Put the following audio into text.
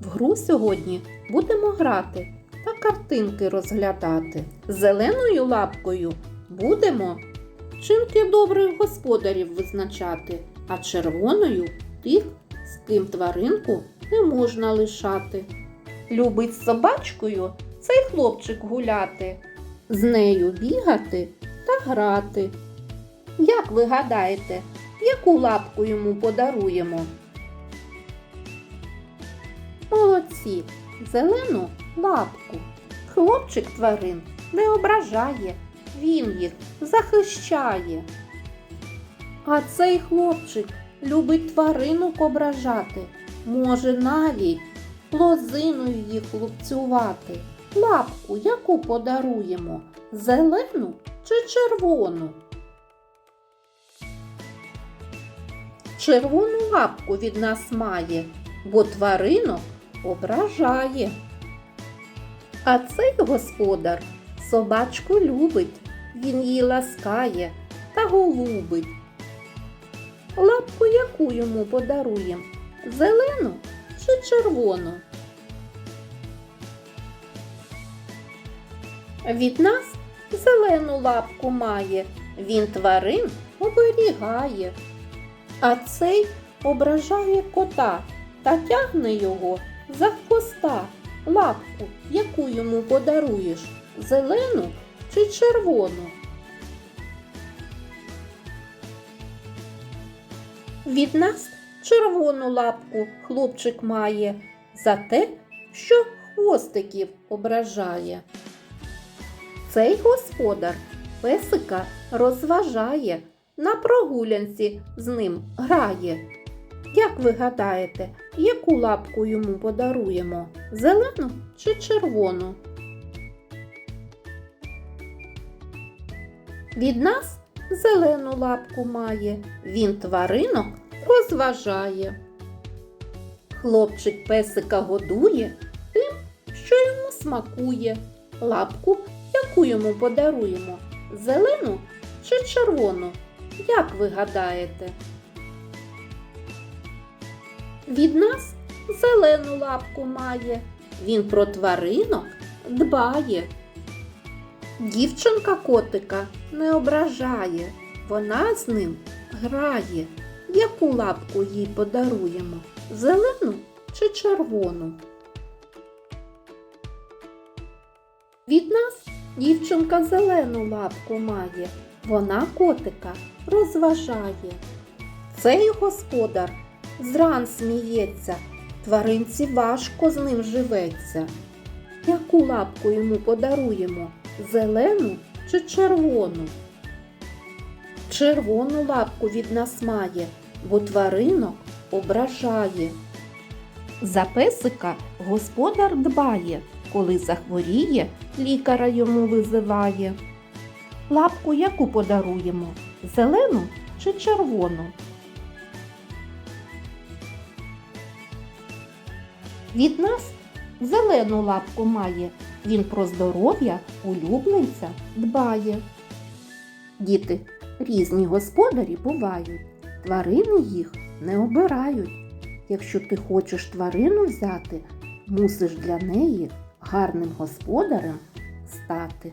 В гру сьогодні будемо грати та картинки розглядати. Зеленою лапкою будемо вчинки добрих господарів визначати, а червоною тих, з ким тваринку не можна лишати. Любить з собачкою цей хлопчик гуляти, з нею бігати та грати. Як ви гадаєте, яку лапку йому подаруємо? Молодці, зелену лапку. Хлопчик тварин не ображає, він їх захищає. А цей хлопчик любить тваринок ображати, може навіть лозиною їх лупцювати. Лапку яку подаруємо? Зелену чи червону? Червону лапку від нас має, бо тваринок ображає. А цей господар собачку любить, він її ласкає та голубить. Лапку яку йому подаруєм? Зелену чи червону? Від нас зелену лапку має, він тварин оберігає. А цей ображає кота та тягне його за хвоста. Лапку, яку йому подаруєш, зелену чи червону? Від нас червону лапку хлопчик має за те, що хвостиків ображає. Цей господар песика розважає, на прогулянці з ним грає. Як ви гадаєте, яку лапку йому подаруємо? Зелену чи червону? Від нас зелену лапку має, він тваринок розважає. Хлопчик песика годує тим, що йому смакує. Лапку, яку йому подаруємо? Зелену чи червону? Як ви гадаєте? Від нас зелену лапку має, він про тваринок дбає. Дівчинка котика не ображає, вона з ним грає. Яку лапку їй подаруємо? Зелену чи червону? Від нас дівчинка зелену лапку має, вона котика розважає. Цей господар зран сміється, тваринці важко з ним живеться. Яку лапку йому подаруємо? Зелену чи червону? Червону лапку від нас має, бо тваринок ображає. За песика господар дбає, коли захворіє, лікаря йому визиває. Лапку яку подаруємо? Зелену чи червону? Від нас зелену лапку має, він про здоров'я улюбленця дбає. Діти, різні господарі бувають, тварини їх не обирають. Якщо ти хочеш тварину взяти, мусиш для неї гарним господарем стати.